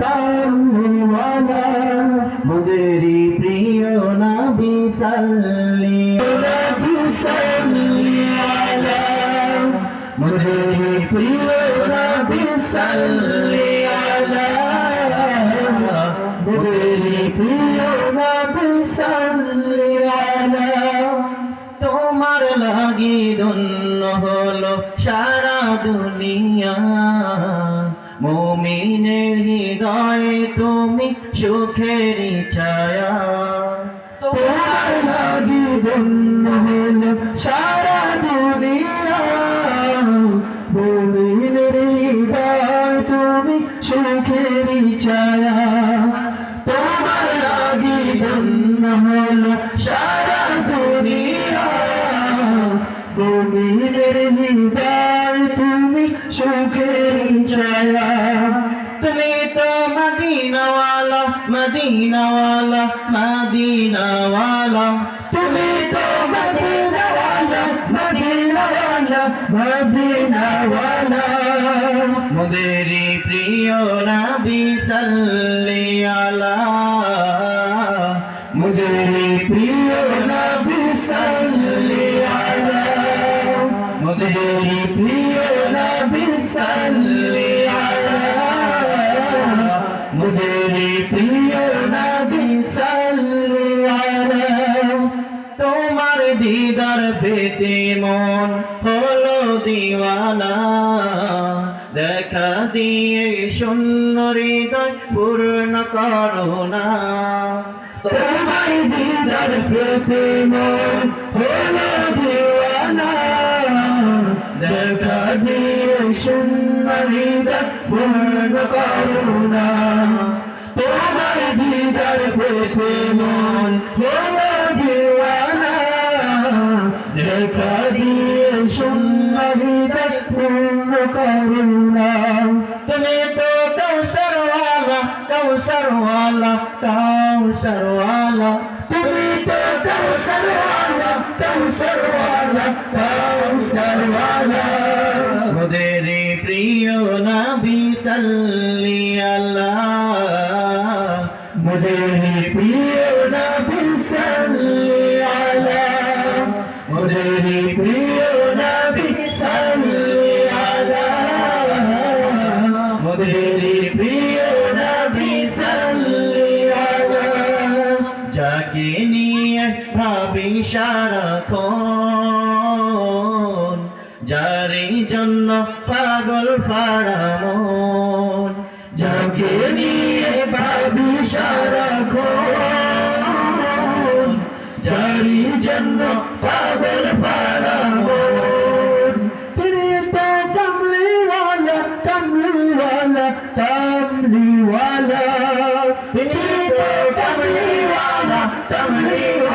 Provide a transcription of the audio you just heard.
কামলিওয়ালা প্রিয় নবী সাল্লি নবী সাল্লি আলা মুদেরি প্রিয় নবী সাল্লি আলা মুদেরি প্রিয় নবী সাল্লি আলা তোমার লাগি ধন্য হলো সারা দুনিয়া। মুমিনের হৃদয়ে তুমি সুখের ছায়া। তোমার লাগি বন্য হলো সারা দুনিয়া। মুমিনের হৃদয় তুমি সুখের ছায়া। তোমার বন্য হলো সারা দুনিয়া। মদিনাওয়ালা মদিনাওয়ালা। তুমি তো মদিনাওয়ালা মদিনাওয়ালা মদিনাওয়ালা। মুদেরি প্রিয় নবী সাল্লি আলা। মুদেরি প্রিয় নবী সাল্লি আলা। প্রিয় পেতে মন হলো দিওয়ানা। দেখা দিয়ে শূন্য হৃদয় পূর্ণ করোনা তোমার দিদার প্রতি মন হলো দেখা দিয়ে শূন্য হৃদয় পূর্ণ করুণা। দেখা দিয়ে হৃদয় পূর্ণ করুণা তুমি তো কৌশরওয়ালা কৌশরওয়ালা কৌশরওয়ালা তুমি তো কৌশলওয়ালা কৌশলওয়ালা কৌশলওয়ালা। মুদেরি প্রিয় নবী সাল্লি আল্লাহ। যাকে নিয়ে ভাবি সারাক্ষণ। যারি জন্য পাগল পাড়া মন, যাকে নিয়ে ভাবি সারাক্ষণ। যারি জন্য পাগল tão lindo.